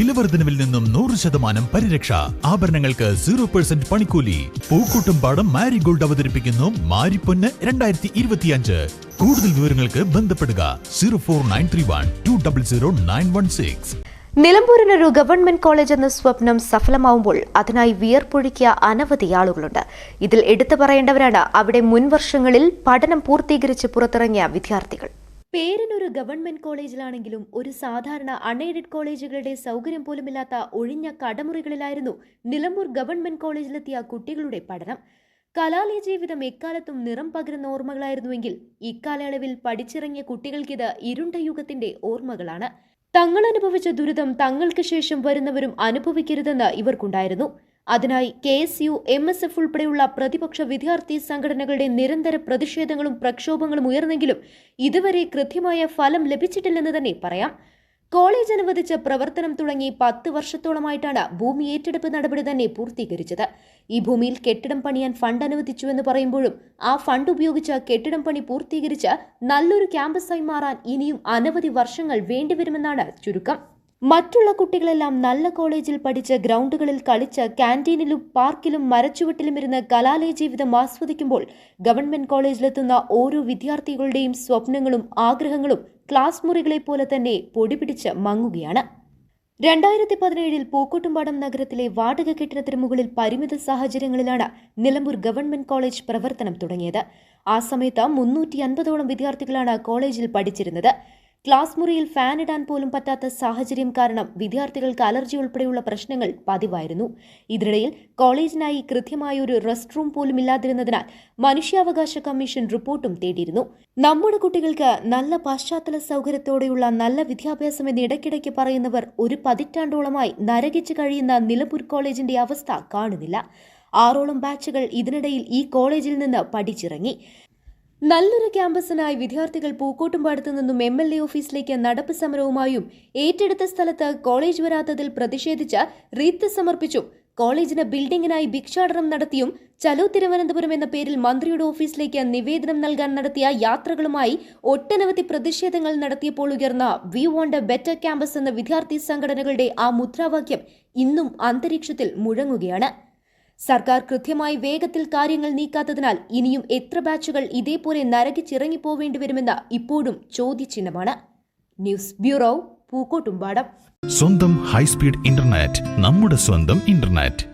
വിലവർദ്ധനവിൽ നിന്നും നൂറ് ശതമാനം പരിരക്ഷ. ആഭരണങ്ങൾക്ക് സീറോ പെർസെന്റ് പണിക്കൂലി. പൂക്കൂട്ടും പാടം മാരിഗോൾഡ് അവതരിപ്പിക്കുന്നു മാരിപ്പൊന്ന് രണ്ടായിരത്തി ഇരുപത്തിയഞ്ച് കൂടുതൽ വിവരങ്ങൾക്ക് ബന്ധപ്പെടുക zero four nine three one two double zero nine one six. Government college എന്ന സ്വപ്നം സഫലമാവുമ്പോൾ അതിനായി വിയർപ്പൊഴുക്കിയ അനവധി ആളുകളുണ്ട്. ഇതിൽ എടുത്തു പറയേണ്ടവരാണ് അവിടെ മുൻവർഷങ്ങളിൽ പഠനം പൂർത്തീകരിച്ച് പുറത്തിറങ്ങിയ വിദ്യാർത്ഥികൾ. പേരിനൊരു ഗവൺമെന്റ് കോളേജിലാണെങ്കിലും ഒരു സാധാരണ അൺഎയ്ഡഡ് കോളേജുകളുടെ സൗകര്യം പോലുമില്ലാത്ത ഒഴിഞ്ഞ കടമുറികളിലായിരുന്നു നിലമ്പൂർ ഗവൺമെന്റ് കോളേജിലെത്തിയ കുട്ടികളുടെ പഠനം. കലാലയ ജീവിതം എക്കാലത്തും നിറം പകരുന്ന ഓർമ്മകളായിരുന്നുവെങ്കിൽ ഇക്കാലയളവിൽ പഠിച്ചിറങ്ങിയ കുട്ടികൾക്കിത് ഇരുണ്ട യുഗത്തിന്റെ ഓർമ്മകളാണ്. തങ്ങൾ അനുഭവിച്ച ദുരിതം തങ്ങൾക്ക് ശേഷം വരുന്നവരും അനുഭവിക്കരുതെന്ന് ഇവർക്കുണ്ടായിരുന്നു. അതിനായി K S U M S F ഉൾപ്പെടെയുള്ള പ്രതിപക്ഷ വിദ്യാർത്ഥി സംഘടനകളുടെ നിരന്തര പ്രതിഷേധങ്ങളും പ്രക്ഷോഭങ്ങളും ഉയർന്നെങ്കിലും ഇതുവരെ കൃത്യമായ ഫലം ലഭിച്ചിട്ടില്ലെന്ന് തന്നെ പറയാം. കോളേജ് അനുവദിച്ച പ്രവർത്തനം തുടങ്ങി പത്ത് വർഷത്തോളമായിട്ടാണ് ഭൂമി ഏറ്റെടുപ്പ് നടപടി തന്നെ പൂർത്തീകരിച്ചത്. ഈ ഭൂമിയിൽ കെട്ടിടം പണിയാൻ ഫണ്ട് അനുവദിച്ചു എന്ന് പറയുമ്പോഴും ആ ഫണ്ട് ഉപയോഗിച്ച് കെട്ടിടം പണി പൂർത്തീകരിച്ച് നല്ലൊരു ക്യാമ്പസായി മാറാൻ ഇനിയും അനവധി വർഷങ്ങൾ വേണ്ടിവരുമെന്നാണ് ചുരുക്കം. മറ്റുള്ള കുട്ടികളെല്ലാം നല്ല കോളേജിൽ പഠിച്ച് ഗ്രൗണ്ടുകളിൽ കളിച്ച് ക്യാന്റീനിലും പാർക്കിലും മരച്ചുവട്ടിലും ഇരുന്ന് കലാലയ ജീവിതം ആസ്വദിക്കുമ്പോൾ ഗവൺമെന്റ് കോളേജിലെത്തുന്ന ഓരോ വിദ്യാർത്ഥികളുടെയും സ്വപ്നങ്ങളും ആഗ്രഹങ്ങളും ക്ലാസ് മുറികളെ പോലെ തന്നെ പൊടിപിടിച്ച് മങ്ങുകയാണ്. രണ്ടായിരത്തി പതിനേഴിൽ പൂക്കോട്ടുംപാടം നഗരത്തിലെ വാടക കെട്ടിടത്തിന് മുകളിൽ പരിമിത സാഹചര്യങ്ങളിലാണ് നിലമ്പൂർ ഗവൺമെന്റ് കോളേജ് പ്രവർത്തനം തുടങ്ങിയത്. ആ സമയത്ത് മുന്നൂറ്റി അൻപതോളം വിദ്യാർത്ഥികളാണ് കോളേജിൽ പഠിച്ചിരുന്നത്. ക്ലാസ് മുറിയിൽ ഫാൻ ഇടാൻ പോലും പറ്റാത്ത സാഹചര്യം കാരണം വിദ്യാർത്ഥികൾക്ക് അലർജി ഉൾപ്പെടെയുള്ള പ്രശ്നങ്ങൾ പതിവായിരുന്നു. ഇതിനിടയിൽ കോളേജിനായി കൃത്യമായ ഒരു റെസ്റ്റ് റൂം പോലും ഇല്ലാതിരുന്നതിനാൽ മനുഷ്യാവകാശ കമ്മീഷൻ റിപ്പോർട്ടും തേടിയിരുന്നു. നമ്മുടെ കുട്ടികൾക്ക് നല്ല പശ്ചാത്തല സൗകര്യത്തോടെയുള്ള നല്ല വിദ്യാഭ്യാസം എന്ന് ഇടയ്ക്കിടയ്ക്ക് പറയുന്നവർ ഒരു പതിറ്റാണ്ടോളമായി നരകിച്ചു കഴിയുന്ന നിലമ്പൂർ കോളേജിന്റെ അവസ്ഥ കാണുന്നില്ല. ആറോളം ബാച്ചുകൾ ഇതിനിടയിൽ ഈ കോളേജിൽ നിന്ന് പഠിച്ചിറങ്ങി. നല്ലൊരു ക്യാമ്പസിനായി വിദ്യാർത്ഥികൾ പൂക്കോട്ടുംപാടത്തു നിന്നും എം എൽ എ ഓഫീസിലേക്ക് നടപ്പ് സമരവുമായും ഏറ്റെടുത്ത സ്ഥലത്ത് കോളേജ് വരാത്തതിൽ പ്രതിഷേധിച്ച് റീത്ത് സമർപ്പിച്ചും കോളേജിന് ബിൽഡിംഗിനായി ഭിക്ഷാടനം നടത്തിയും ചലോ തിരുവനന്തപുരം എന്ന പേരിൽ മന്ത്രിയുടെ ഓഫീസിലേക്ക് നിവേദനം നൽകാൻ നടത്തിയ യാത്രകളുമായി ഒട്ടനവധി പ്രതിഷേധങ്ങൾ നടത്തിയപ്പോൾ ഉയർന്ന വി വോണ്ട് ബെറ്റർ ക്യാമ്പസ് എന്ന വിദ്യാർത്ഥി സംഘടനകളുടെ ആ മുദ്രാവാക്യം ഇന്നും അന്തരീക്ഷത്തിൽ മുഴങ്ങുകയാണ്. സർക്കാർ കൃത്യമായി വേഗത്തിൽ കാര്യങ്ങൾ നീക്കാത്തതിനാൽ ഇനിയും എത്ര ബാച്ചുകൾ ഇതേപോലെ നരകിച്ചിറങ്ങിപ്പോവേണ്ടി വരുമെന്ന ഇപ്പോഴും ചോദ്യചിഹ്നമാണ്. News bureau Pookkottumpadam. സ്വന്തം ഹൈസ്പീഡ് ഇന്റർനെറ്റ് നമ്മുടെ സ്വന്തം ഇന്റർനെറ്റ്.